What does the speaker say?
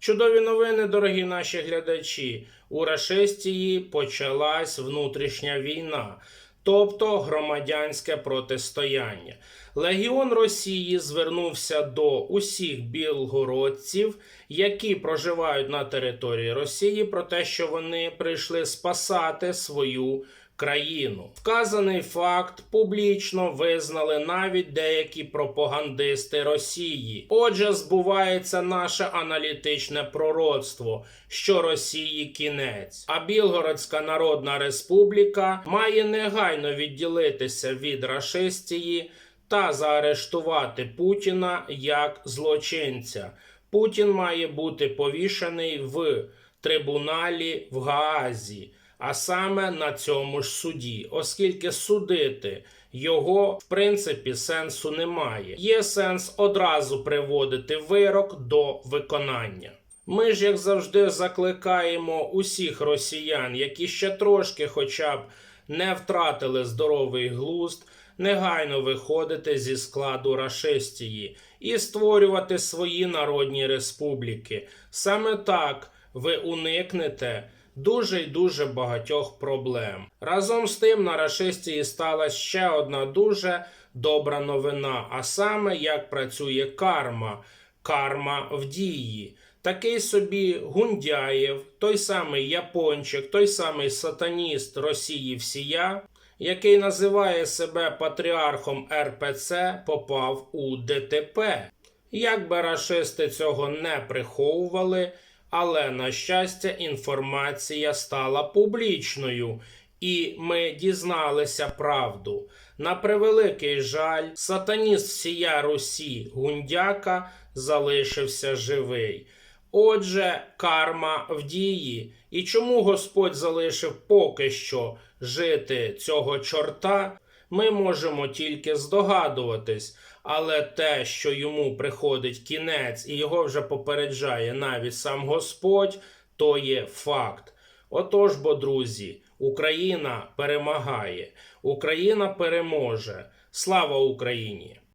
Чудові новини, дорогі наші глядачі. У Рашистії почалась внутрішня війна, тобто громадянське протистояння. Легіон Росії звернувся до усіх білгородців, які проживають на території Росії, про те, що вони прийшли спасати свою країну. Вказаний факт публічно визнали навіть деякі пропагандисти Росії. Отже, збувається наше аналітичне пророцтво, що Росії кінець. А Білгородська Народна Республіка має негайно відділитися від рашистії та заарештувати Путіна як злочинця. Путін має бути повішений в трибуналі в Гаазі, а саме на цьому ж суді, оскільки судити його в принципі сенсу немає. Є сенс одразу приводити вирок до виконання. Ми ж, як завжди, закликаємо усіх росіян, які ще трошки, хоча б не втратили здоровий глузд, негайно виходити зі складу рашистії і створювати свої народні республіки. Саме так ви уникнете дуже й дуже багатьох проблем. Разом з тим на рашистії стала ще одна дуже добра новина, а саме як працює карма. Карма в дії. Такий собі Гундяєв, той самий Япончик, той самий сатаніст Росії всія, який називає себе патріархом РПЦ, попав у ДТП. Як би рашисти цього не приховували, але на щастя, інформація стала публічною, і ми дізналися правду. На превеликий жаль, сатаніст всія Русі Гундяка залишився живий. Отже, карма в дії. І чому Господь залишив поки що жити цього чорта, ми можемо тільки здогадуватись, але те, що йому приходить кінець і його вже попереджає навіть сам Господь, то є факт. Отож, бо, друзі, Україна перемагає, Україна переможе. Слава Україні!